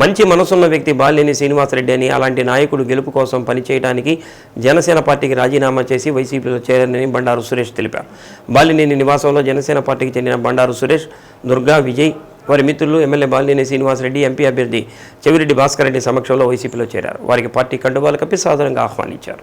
మంచి మనసున్న వ్యక్తి బాలినేని శ్రీనివాసరెడ్డి అని అలాంటి నాయకుడు గెలుపు కోసం పనిచేయడానికి జనసేన పార్టీకి రాజీనామా చేసి వైసీపీలో చేరారని బండారు సురేష్ తెలిపారు. బాలినేని నివాసంలో జనసేన పార్టీకి చెందిన బండారు సురేష్ దుర్గా విజయ్ వారి మిత్రులు ఎమ్మెల్యే బాలినేని శ్రీనివాసరెడ్డి ఎంపీ అభ్యర్థి చెవిరెడ్డి భాస్కర్ రెడ్డి సమక్షంలో వైసీపీలో చేరారు. వారికి పార్టీ కండువాలు కప్పి సాధారణంగా ఆహ్వానించారు.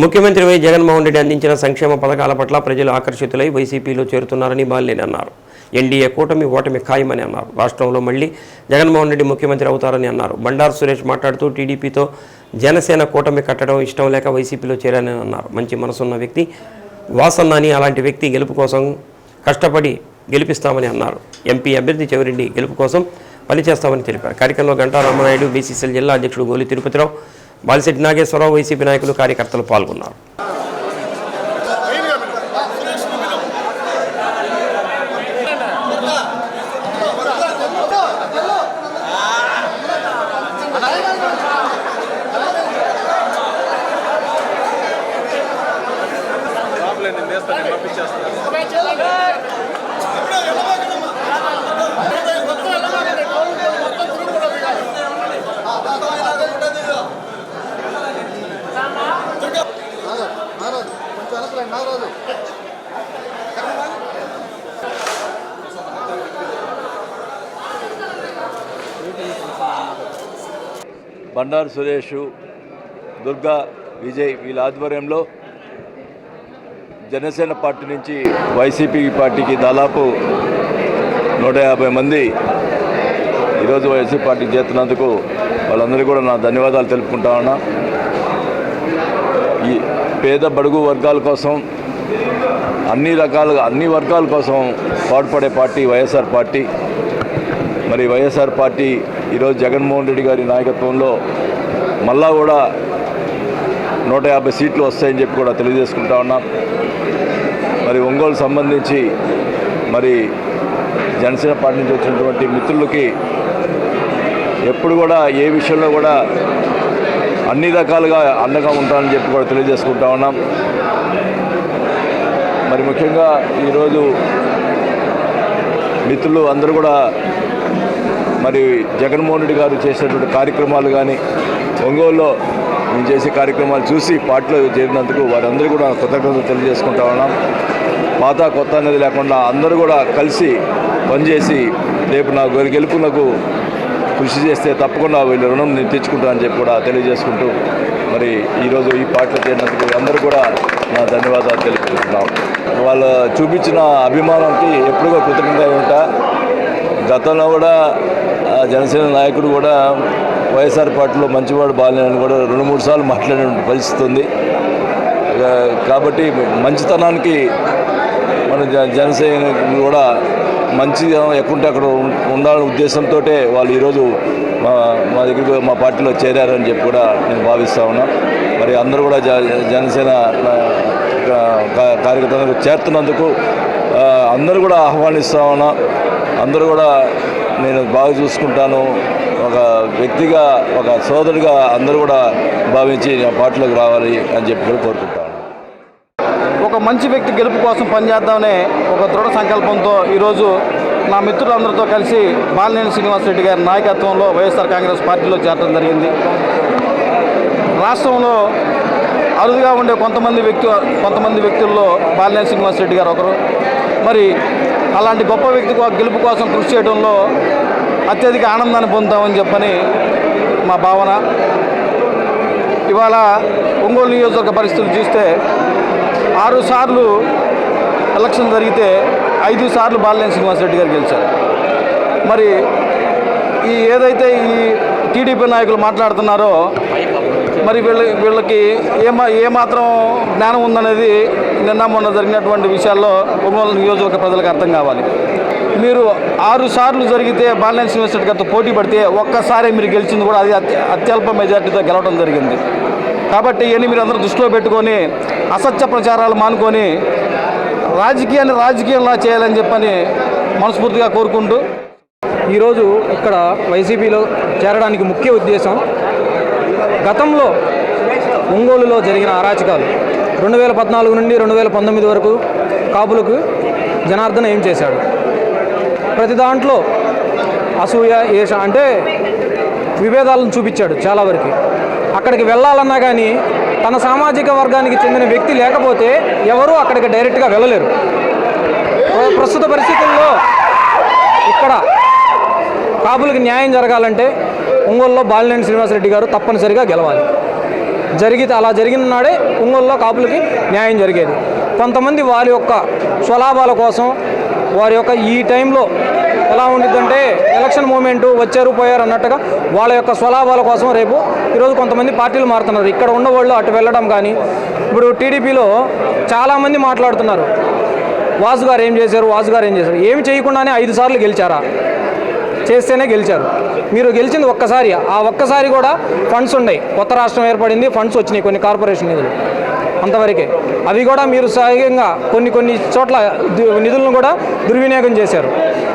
ముఖ్యమంత్రి వై జగన్మోహన్ రెడ్డి అందించిన సంక్షేమ పథకాల పట్ల ప్రజలు ఆకర్షితులై వైసీపీలో చేరుతున్నారని బాలినేని అన్నారు. ఎన్డీఏ కూటమి ఓటమి ఖాయమని అన్నారు. రాష్ట్రంలో మళ్ళీ జగన్మోహన్ రెడ్డి ముఖ్యమంత్రి అవుతారని అన్నారు. బండారు సురేష్ మాట్లాడుతూ టీడీపీతో జనసేన కూటమి కట్టడం ఇష్టం లేక వైసీపీలో చేరానని అన్నారు. మంచి మనసున్న వ్యక్తి వాసన్నాని అలాంటి వ్యక్తి గెలుపు కోసం కష్టపడి గెలిపిస్తామని అన్నారు. ఎంపీ అభ్యర్థి చెవిరెడ్డి గెలుపు కోసం పనిచేస్తామని తెలిపారు. కార్యక్రమంలో గంటా రామనాయుడు బీసీసీఎల్ జిల్లా అధ్యక్షుడు గోలి తిరుపతిరావు బాలిశెట్టి నాగేశ్వరరావు వైసీపీ నాయకులు కార్యకర్తలు పాల్గొన్నారు. బండారు సురేష్ దుర్గా విజయ్ వీళ్ళ ఆధ్వర్యంలో జనసేన పార్టీ నుంచి వైసీపీ పార్టీకి దాదాపు నూట యాభై మంది ఈరోజు వైసీపీ పార్టీకి చేస్తున్నందుకు వాళ్ళందరికీ కూడా నా ధన్యవాదాలు తెలుపుకుంటా ఉన్నా. ఈ పేద బడుగు వర్గాల కోసం అన్ని రకాలుగా అన్ని వర్గాల కోసం పాటుపడే పార్టీ వైఎస్ఆర్ పార్టీ. మరి వైఎస్ఆర్ పార్టీ ఈరోజు జగన్మోహన్ రెడ్డి గారి నాయకత్వంలో మళ్ళా కూడా నూట యాభై సీట్లు వస్తాయని చెప్పి కూడా తెలియజేసుకుంటా ఉన్నాం. మరి ఒంగోలు సంబంధించి మరి జనసేన పార్టీ నుంచి వచ్చినటువంటి మిత్రులకి ఎప్పుడు కూడా ఏ విషయంలో కూడా అన్ని రకాలుగా అండగా ఉంటానని చెప్పి కూడా తెలియజేసుకుంటా ఉన్నాం. మరి ముఖ్యంగా ఈరోజు మిత్రులు అందరూ కూడా మరి జగన్మోహన్ రెడ్డి గారు చేసినటువంటి కార్యక్రమాలు కానీ ఒంగోలులో మేము చేసే కార్యక్రమాలు చూసి పార్టీలో చేరినందుకు వారందరూ కూడా కృతజ్ఞతలు తెలియజేసుకుంటా ఉన్నాం. పాత కొత్త అనేది లేకుండా అందరూ కూడా కలిసి పనిచేసి రేపు నా గెలుపునకు కృషి చేస్తే తప్పకుండా వీళ్ళు రుణం నేను తెచ్చుకుంటానని చెప్పి కూడా తెలియజేసుకుంటూ మరి ఈరోజు ఈ పార్టీలో చేరినందుకు అందరూ కూడా నా ధన్యవాదాలు తెలుపుతున్నాం వాళ్ళు చూపించిన అభిమానానికి ఎప్పుడూ కృతజ్ఞత ఉంటా. గతంలో కూడా ఆ, జనసేన నాయకుడు కూడా వైఎస్ఆర్ పార్టీలో మంచివాడు బాగాలేనని కూడా రెండు మూడు సార్లు మాట్లాడిన పరిస్థితి ఉంది కాబట్టి మంచితనానికి మన జ జనసేన కూడా మంచి ఎక్కడుంటే అక్కడ ఉండాలనే ఉద్దేశంతో వాళ్ళు ఈరోజు మా మా దగ్గరికి మా పార్టీలో చేరారని చెప్పి కూడా నేను భావిస్తూ ఉన్నా. మరి అందరూ కూడా జ జనసేన ఆ, చేర్తున్నందుకు చేరుతున్నందుకు అందరూ కూడా ఆహ్వానిస్తా ఉన్నా. అందరూ కూడా నేను బాగా చూసుకుంటాను. ఒక వ్యక్తిగా ఒక సోదరుడిగా అందరూ కూడా భావించి నా పార్టీలోకి రావాలి అని చెప్పి కూడా కోరుకుంటాను ఒక మంచి వ్యక్తి గెలుపు కోసం పనిచేద్దామనే ఒక దృఢ సంకల్పంతో ఈరోజు నా మిత్రులందరితో కలిసి బాలినేని శ్రీనివాసరెడ్డి గారి నాయకత్వంలో వైఎస్ఆర్ కాంగ్రెస్ పార్టీలో చేరడం జరిగింది. రాష్ట్రంలో అరుదుగా ఉండే కొంతమంది వ్యక్తి కొంతమంది వ్యక్తుల్లో బాలినేని శ్రీనివాసరెడ్డి గారు ఒకరు. మరి అలాంటి గొప్ప వ్యక్తి గెలుపు కోసం కృషి చేయడంలో అత్యధిక ఆనందాన్ని పొందుతామని చెప్పని మా భావన. ఇవాళ ఒంగోలు నియోజకవర్గ పరిస్థితులు చూస్తే ఆరు సార్లు ఎలక్షన్ జరిగితే ఐదు సార్లు బాలినేని శ్రీనివాసరెడ్డి గారు గెలిచారు. మరి ఈ ఏదైతే ఈ టీడీపీ నాయకులు మాట్లాడుతున్నారో మరి వీళ్ళ వీళ్ళకి ఏమా ఏమాత్రం జ్ఞానం ఉందనేది నిన్న మొన్న జరిగినటువంటి విషయాల్లో ఒంగోలు నియోజకవర్గ ప్రజలకు అర్థం కావాలి. మీరు ఆరు సార్లు జరిగితే బాలినేని శ్రీనివాసరెడ్డి గారితో పోటీ పడితే ఒక్కసారి మీరు గెలిచింది కూడా అది అత్యల్ప మెజార్టీతో గెలవడం జరిగింది. కాబట్టి ఇవన్నీ మీరు అందరూ దృష్టిలో పెట్టుకొని అసత్య ప్రచారాలు మానుకొని రాజకీయాన్ని రాజకీయంలా చేయాలని చెప్పని మనస్ఫూర్తిగా కోరుకుంటూ ఈరోజు ఇక్కడ వైసీపీలో చేరడానికి ముఖ్య ఉద్దేశం గతంలో ఒంగోలులో జరిగిన అరాచకాలు రెండు వేల పద్నాలుగు నుండి రెండు వేల పంతొమ్మిది వరకు కాపులకు జనార్దన్ ఏం చేశాడు? ప్రతి దాంట్లో అసూయ ఏష అంటే విభేదాలను చూపించాడు చాలా వరకు. అక్కడికి వెళ్ళాలన్నా కానీ తన సామాజిక వర్గానికి చెందిన వ్యక్తి లేకపోతే ఎవరూ అక్కడికి డైరెక్ట్గా వెళ్ళలేరు. ప్రస్తుత పరిస్థితుల్లో ఇక్కడ కాపులకు న్యాయం జరగాలంటే ఒంగోలులో బాలినేని శ్రీనివాసరెడ్డి గారు తప్పనిసరిగా గెలవాలి. జరిగితే అలా జరిగిన నాడే ఒంగోలులో కాపులకి న్యాయం జరిగేది. కొంతమంది వారి యొక్క స్వలాభాల కోసం వారి యొక్క ఈ టైంలో ఎలా ఉండిద్దంటే ఎలక్షన్ మూమెంట్ వచ్చారు పోయారు అన్నట్టుగా వాళ్ళ యొక్క స్వలాభాల కోసం రేపు ఈరోజు కొంతమంది పార్టీలు మారుతున్నారు. ఇక్కడ ఉన్నవాళ్ళు అటు వెళ్ళడం కానీ ఇప్పుడు టీడీపీలో చాలామంది మాట్లాడుతున్నారు. వాసు గారు ఏం చేశారు? వాసు గారు ఏం చేశారు? ఏమి చేయకుండానే ఐదు సార్లు గెలిచారా? చేస్తేనే గెలిచారు. మీరు గెలిచింది ఒక్కసారి ఆ ఒక్కసారి కూడా ఫండ్స్ ఉన్నాయి. కొత్త రాష్ట్రం ఏర్పడింది ఫండ్స్ వచ్చినాయి కొన్ని కార్పొరేషన్ నిధులు. అంతవరకే. అవి కూడా మీరు సహజంగా కొన్ని కొన్ని చోట్ల నిధులను కూడా దుర్వినియోగం చేశారు.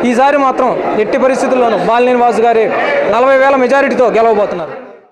ఈసారి మాత్రం ఎట్టి పరిస్థితుల్లోనూ బాలినేని వాసు గారి నలభై వేల మెజారిటీతో గెలవబోతున్నారు.